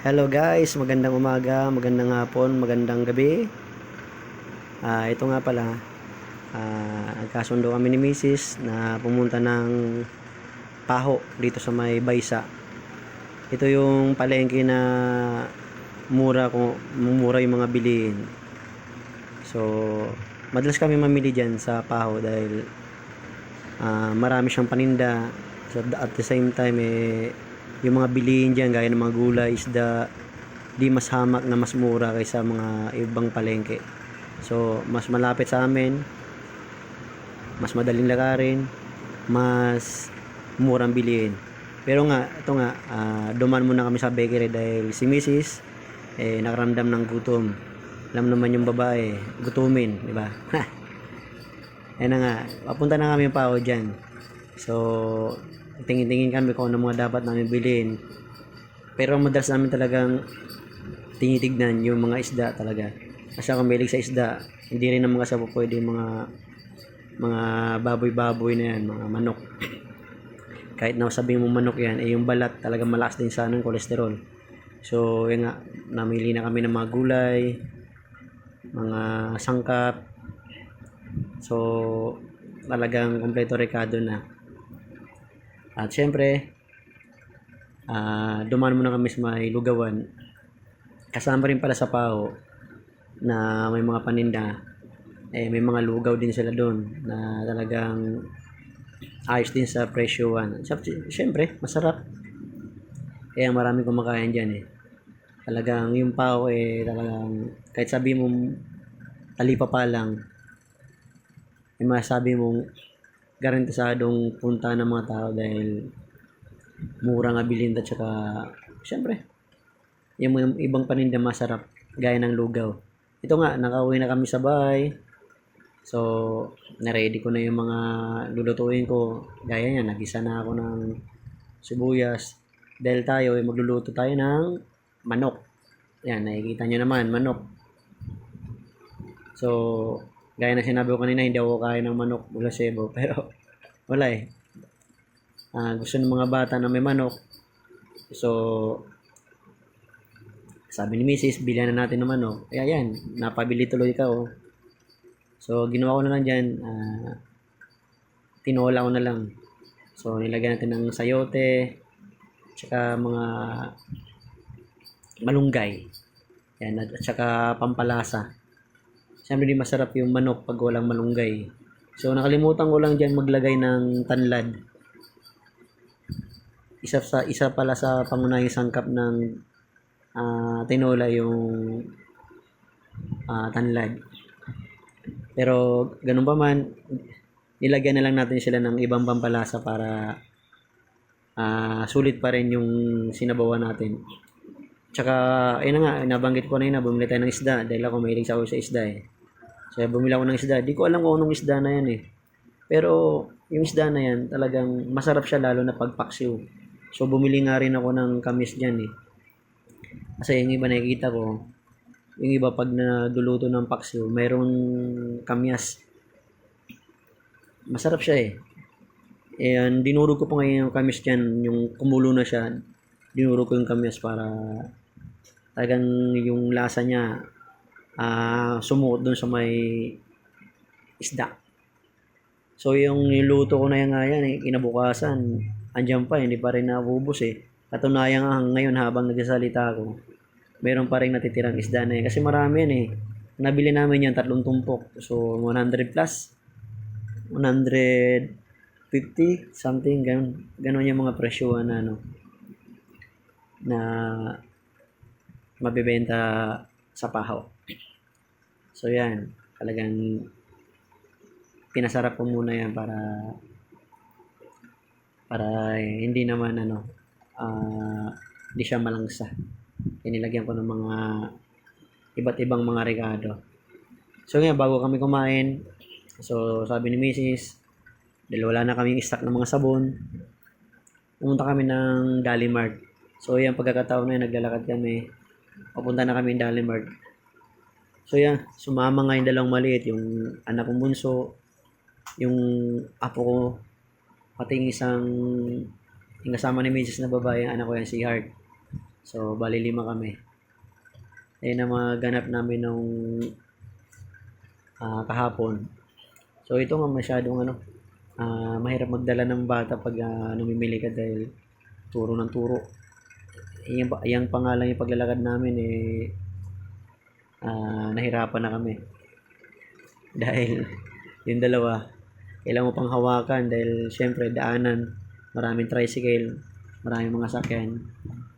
Hello guys, magandang umaga, magandang hapon, magandang gabi. Ah, ito nga pala, ah, nagkasundo kami ni Mrs. na pumunta ng Paho dito sa may Baysa. Ito yung palengke na mura ko, mura yung mga bilihin. So, madalas kami mamili diyan sa Paho dahil ah, marami siyang paninda. So, at the same time eh yung mga bilihin dyan gaya ng mga gulay, isda, di mas hamak na mas mura kaysa mga ibang palengke. So, mas malapit sa amin, mas madaling lakarin, mas murang bilihin. Pero nga, ito nga, ah, duman muna kami sa bakery dahil si Mrs. eh, nakaramdam ng gutom. Alam naman yung babae, gutumin, di ba? Ayan na nga, papunta na kami pa ako dyan. So, tingin-tingin kami kung ano mga dapat namin bilhin. Pero madalas namin talagang tinitignan yung mga isda talaga. Kasi ako mahilig sa isda, hindi rin naman kasi po pwede yung mga mga baboy-baboy na yan, mga manok. Kahit na sabihin mo manok yan, eh yung balat talaga malakas din sa ng kolesterol. So, yun nga, namili na kami ng mga gulay, mga sangkap. So, talagang kompleto rekado na. At syempre, ah dumaan muna kami sa may lugawan. Kasama rin pala sa PAO na may mga paninda. Eh, may mga lugaw din sila doon na talagang ayos din sa presyoan. Sy- Syempre, masarap. Kaya marami kumakain dyan eh. Talagang yung PAO eh talagang kahit sabi mo talipa pa lang may masabi mong garantisadong punta ng mga tao dahil mura nga bilhin at saka syempre yung mga ibang paninda masarap gaya ng lugaw. Ito nga nakauwi na kami sa bahay. So na-ready ko na yung mga lulutuin ko. Gaya niya nagisa na ako ng sibuyas. Dahil tayo ay magluluto tayo ng manok. Yan nakikita nyo naman manok. So gaya na sinabi ko kanina, hindi ako kain ng manok mula Cebu. Pero, wala eh. Ah, gusto ng mga bata na may manok. So, sabi ni Mrs., bilhan na natin ng manok. Kaya yan, napabili tuloy ka oh. So, ginawa ko na lang dyan, ah, tinola ko na lang. So, nilagyan natin ng sayote, tsaka mga malunggay. Yan, at tsaka pampalasa. Siyempre di masarap yung manok pag walang malunggay. So nakalimutan ko lang diyan maglagay ng tanlad. Isa sa isa pala sa pangunahing sangkap ng ah, tinola yung ah, tanlad. Pero ganun pa man, nilagyan na lang natin sila ng ibang pampalasa para ah, sulit pa rin yung sinabawan natin. Tsaka, ayun na nga, nabanggit ko na yun na bumili tayo ng isda dahil ako mahilig sa ako sa isda eh. So, bumili ako ng isda. Di ko alam kung anong isda na yan eh. Pero, yung isda na yan, talagang masarap siya lalo na pag paksiw. So, bumili nga rin ako ng kamis dyan eh. Kasi yung iba nakikita ko, yung iba pag nagluto ng paksiw, mayroong kamyas. Masarap siya eh. And dinurog ko pa ngayon yung kamis dyan, yung kumulo na siya, dinurog ko yung kamyas para talagang yung lasa niya ah sumuot doon sa may isda. So yung niluto ko na yan nga yan, eh, kinabukasan, andyan pa, hindi pa rin naubos eh. Katunayan nga ngayon habang nagsasalita ako, meron pa rin natitirang isda na yan. Kasi marami yan eh. Nabili namin yan tatlong tumpok. So 100 plus. 150 something ganun. Ganun yung mga presyo na ano na mabibenta sa pahaw. So yan, talagang pinasarap ko muna yan para para eh, hindi naman ano ah, hindi siya malangsa. Inilagyan ko ng mga iba't ibang mga rekado. So ngayon, bago kami kumain, so sabi ni Mrs. dahil wala na kaming stock ng mga sabon, pumunta kami ng Dalimart. So yan, pagkakataon na yun, naglalakad kami. Papunta na kami ng Dalimart. So yan, sumama nga yung dalawang maliit, yung anak kong bunso, yung apo ko, pati yung isang, yung kasama ni Mrs. na babae, yung anak ko yan, si Heart. So, bali lima kami. Ayun ang mga ganap namin nung ah, kahapon. So, ito nga masyadong ano, ah, mahirap magdala ng bata pag ah, namimili ka dahil turo ng turo. Yung, yung pangalan yung paglalakad namin eh ah, nahirapan na kami. Dahil yung dalawa, kailangan mo pang hawakan dahil syempre daanan, maraming tricycle, maraming mga sakyan.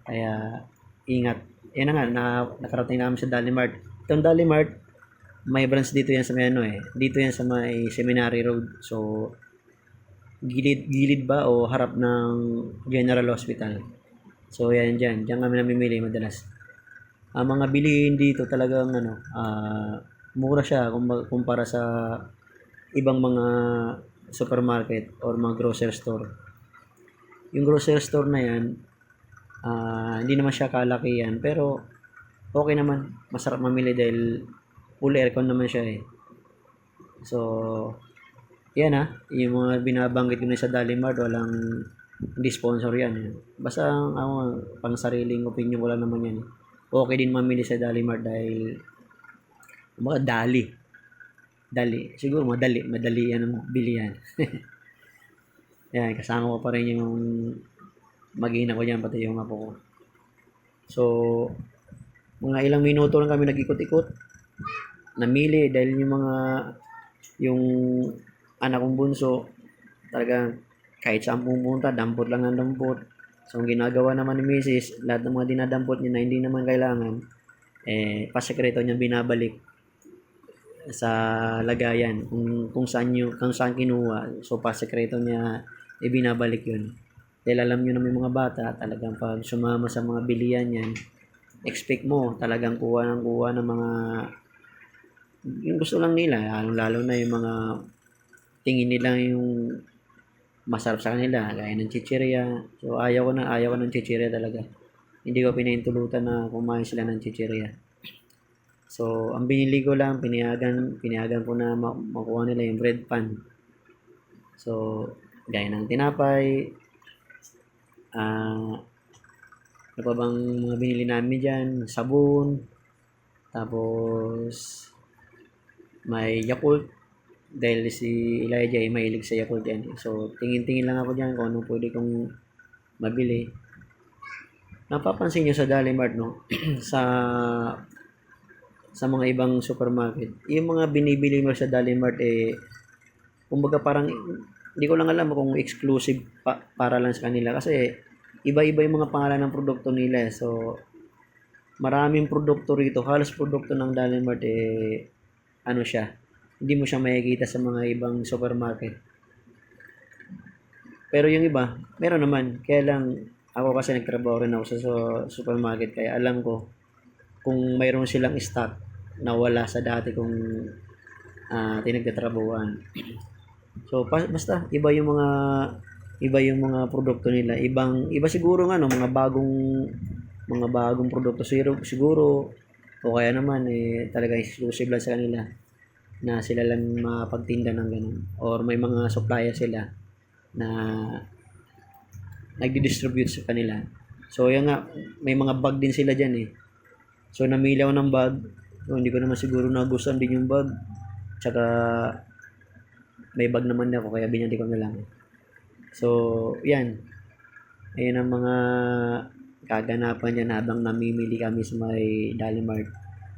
Kaya ingat. Yan na nga, na, nakarating namin sa Dalimart. Itong Dalimart, may branch dito yan sa may ano eh. Dito yan sa may Seminary Road. So, gilid, gilid ba o harap ng General Hospital. So, yan dyan. Diyan kami namimili madalas. Ang mga bilihin dito talagang ano, ah, mura siya kumpara sa ibang mga supermarket or mga grocery store. Yung grocery store na yan, ah, hindi naman siya kalakihan pero okay naman. Masarap mamili dahil full aircon naman siya eh. So, yan ha. Yung mga binabanggit ko na sa Dalimart, walang hindi sponsor yan. eh. Basta ang ako, pang sariling opinion ko lang naman yan. Okay din mamili sa Dalimart dahil mga dali. Dali. Siguro madali. Madali yan ang bilihan. yan, kasama ko pa rin yung mag-ina ko dyan, pati yung apo ko. So, mga ilang minuto lang kami nag-ikot-ikot. Namili dahil yung mga yung anak kong bunso talagang kahit saan pumunta, dampot lang ang dampot. So, ang ginagawa naman ni Mrs., lahat ng mga dinadampot niya na hindi naman kailangan, eh, pasekreto niya binabalik sa lagayan kung, kung saan yung, kung saan kinuha. So, pasekreto niya, ibinabalik yun. Dahil alam nyo na may mga bata, talagang pag sumama sa mga bilian yan, expect mo talagang kuha ng kuha ng mga yung gusto lang nila, lalo, lalo na yung mga tingin nila yung masarap sa kanila, gaya ng chichirya. So, ayaw ko na, ayaw ko ng chichirya talaga. Hindi ko pinahintulutan na kumain sila ng chichirya. So, ang binili ko lang, pinayagan, pinayagan ko na ma- makuha nila yung bread pan. So, gaya ng tinapay, ah, ano pa bang mga binili namin dyan? Sabon, tapos, may Yakult, dahil si Elijah ay mahilig sa Yakult yan. So, tingin-tingin lang ako dyan kung anong pwede kong mabili. Napapansin nyo sa Dalimart, no? sa sa mga ibang supermarket. Yung mga binibili mo sa Dalimart, eh, kumbaga parang, hindi ko lang alam kung exclusive pa, para lang sa kanila. Kasi, iba-iba yung mga pangalan ng produkto nila. eh. So, maraming produkto rito. Halos produkto ng Dalimart, eh, ano siya, hindi mo siya makikita sa mga ibang supermarket. Pero yung iba, meron naman. Kaya lang, ako kasi nagtrabaho rin ako sa, supermarket, kaya alam ko kung mayroon silang stock na wala sa dati kung uh, tinagtatrabuhan. So, basta, iba yung mga iba yung mga produkto nila. Ibang, iba siguro nga, no, mga bagong mga bagong produkto siguro, siguro o kaya naman eh talaga exclusive lang sa kanila na sila lang mapagtinda ng ganun. Or may mga supplier sila na nagdi-distribute sa kanila. So yan nga may mga bag din sila dyan eh. So namili ako ng bag. So, hindi ko naman siguro nagustuhan din yung bag. Tsaka may bag naman ako kaya binili ko na lang. So yan. Ayun ang mga kaganapan dyan habang namimili kami sa may Dalimart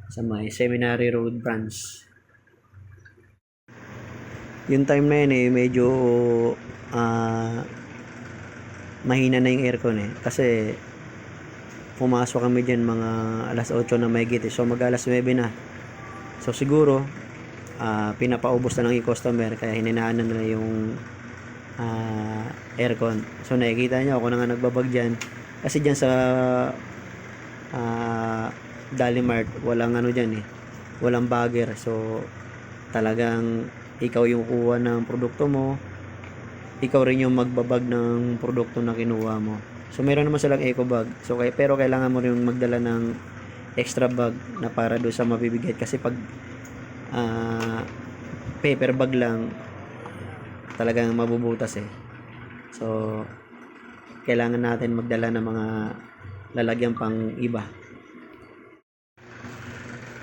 sa may Seminary Road branch yung time na yun eh medyo ah mahina na yung aircon eh. Kasi pumasok kami dyan mga alas 8 na may eh. so mag alas 9 na. So siguro ah pinapaubos na lang yung customer kaya hininaan na nila yung ah, aircon. So nakikita nyo ako na nga nagbabag dyan. Kasi dyan sa ah Dalimart walang ano dyan eh. Walang bagger. So talagang ikaw yung kuha ng produkto mo. Ikaw rin yung magbabag ng produkto na kinuha mo. So meron naman silang eco bag. So kay pero kailangan mo rin magdala ng extra bag na para do sa mabibigat kasi pag ah, paper bag lang talagang mabubutas eh. So kailangan natin magdala ng mga lalagyan pang iba.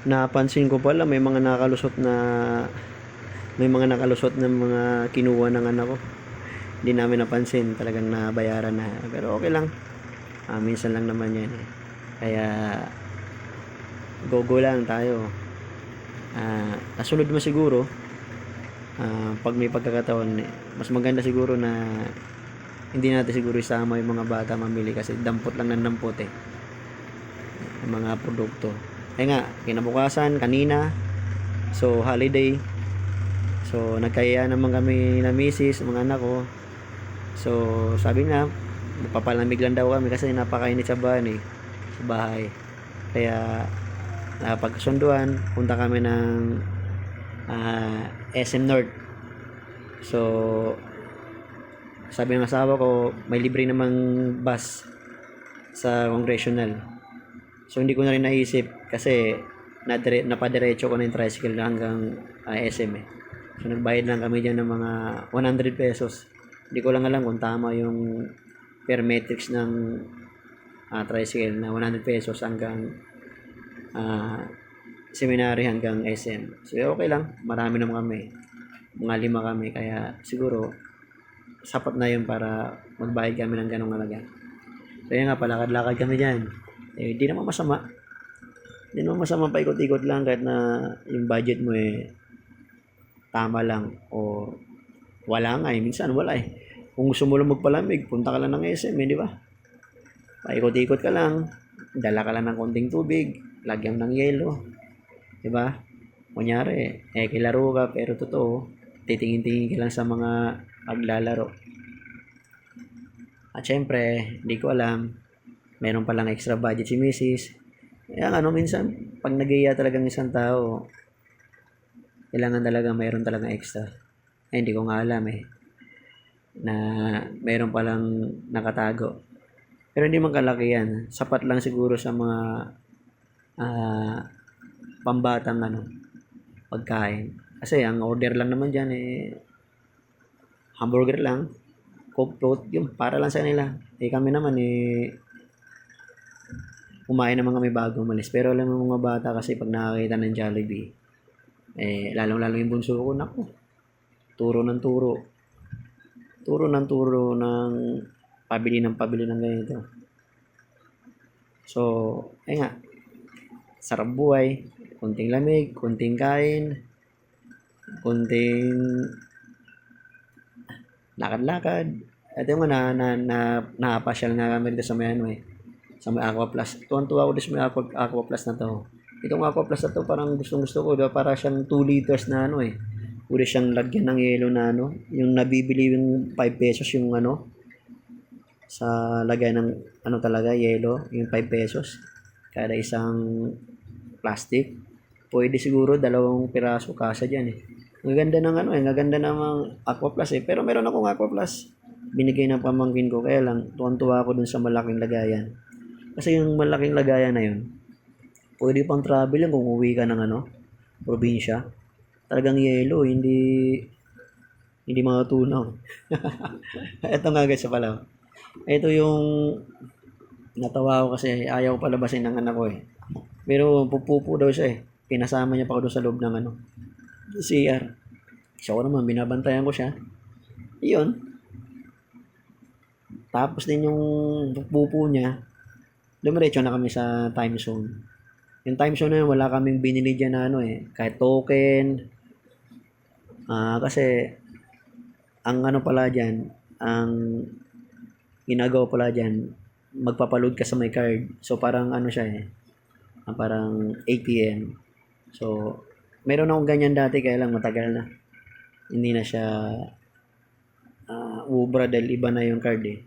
Napansin ko pala may mga nakalusot na may mga nakalusot na mga kinuha ng anak ko. Hindi namin napansin, talagang nabayaran na. Pero okay lang. Ah, minsan lang naman yan eh. Kaya go-go lang tayo. Ah, kasunod mo siguro ah, pag may pagkakataon, mas maganda siguro na hindi natin siguro isama yung mga bata mamili kasi dampot lang ng dampot eh. Mga produkto. Eh nga, kinabukasan, kanina, so holiday, so nagkaya naman kami na misis, mga anak ko. So sabi nga, magpapalamig lang daw kami kasi napakainit sa bahay eh, sa bahay. Kaya napagsunduan, punta kami ng ah, SM North. So, sabi ng asawa ko, may libre namang bus sa congressional. So, hindi ko na rin naisip kasi nadire, napadiretso ko na yung tricycle na hanggang ah, SM eh. So, nagbayad lang kami dyan ng mga 100 pesos. Hindi ko lang alam kung tama yung per metrics ng ah, tricycle na 100 pesos hanggang ah, seminary hanggang SM. So, okay lang. Marami naman kami. Mga lima kami. Kaya, siguro, sapat na yun para magbayad kami ng ganong halaga. So, yun nga, palakad-lakad kami dyan. Eh, di naman masama. Di naman masama paikot-ikot lang kahit na yung budget mo eh tama lang o wala nga eh. Minsan wala eh. Kung gusto mo lang magpalamig, punta ka lang ng SM eh, di ba? Paikot-ikot ka lang. Dala ka lang ng konting tubig. Lagyan ng yelo. Di ba? Kunyari, eh, kilaro ka, pero totoo, titingin-tingin ka lang sa mga maglalaro. At syempre, hindi ko alam, meron palang extra budget si Mrs. Kaya ano, minsan, pag nagiya talagang isang tao, kailangan talaga mayroon talagang extra. Eh, hindi ko nga alam eh, na meron palang nakatago. Pero hindi man kalaki yan. Sapat lang siguro sa mga ah, pambatang ano, pagkain. Kasi ang order lang naman dyan eh, hamburger lang, coke float, yun, para lang sa kanila. Eh kami naman eh, kumain naman kami bago umalis. Pero alam mo mga bata kasi pag nakakita ng Jollibee, eh, lalong-lalo yung bunso ko, naku, turo ng turo. Turo ng turo ng pabili ng pabili ng ganito. So, eh nga, sarap buhay, kunting lamig, kunting kain, kunting lakad-lakad. At yung na, na, na, napasyal nga kami dito sa may ano eh, sa may Aqua Plus. Tuwan-tuwa ako dito sa may Aqua, Aqua Plus na to. Itong Aqua Plus na to, parang gustong-gusto ko, diba? para siyang 2 liters na ano eh. Pwede siyang lagyan ng yelo na ano, yung nabibili yung 5 pesos yung ano, sa lagay ng ano talaga, yelo, yung 5 pesos. Kada isang plastic. Pwede siguro dalawang piraso kasa dyan eh. Ang ganda ng ano eh, ang ganda ng Aqua Plus eh. Pero meron akong Aqua Plus. Binigay ng pamangkin ko. Kaya lang, tuwan-tuwa ako dun sa malaking lagayan. Kasi yung malaking lagayan na yun, pwede pang travel yan kung uwi ka ng ano, probinsya. Talagang yelo, hindi hindi mga tunaw. Ito nga guys, pala. Ito yung natawa ko kasi ayaw palabasin ng anak ko eh. Pero pupupo daw siya eh. Pinasama niya pa ako doon sa loob ng ano, CR. So ako naman, binabantayan ko siya. Iyon. Tapos din yung pupo niya, dumiretso na kami sa time zone. Yung time zone na yun, wala kaming binili dyan na ano eh. Kahit token. Ah, kasi, ang ano pala dyan, ang ginagawa pala dyan, magpapaload ka sa may card. So, parang ano siya eh. ah, parang ATM. So, meron akong ganyan dati, kaya lang matagal na. Hindi na siya uh, ubra dahil iba na yung card eh.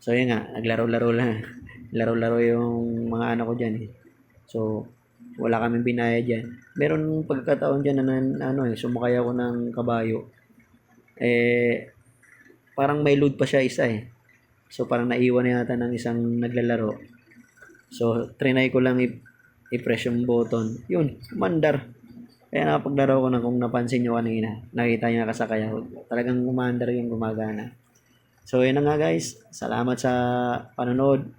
So, yun nga, naglaro-laro lang. Laro-laro yung mga anak ko dyan eh. So, wala kaming binaya dyan. Meron pagkakataon dyan na, ano eh, sumakay ako ng kabayo. Eh, parang may load pa siya isa eh. So, parang naiwan na yata ng isang naglalaro. So, trinay ko lang i- i-press yung button. Yun, mandar. Kaya napaglaro ko na kung napansin nyo kanina. Nakita nyo nakasakay ako. Talagang umandar yung gumagana. So, yun na nga guys. Salamat sa panonood.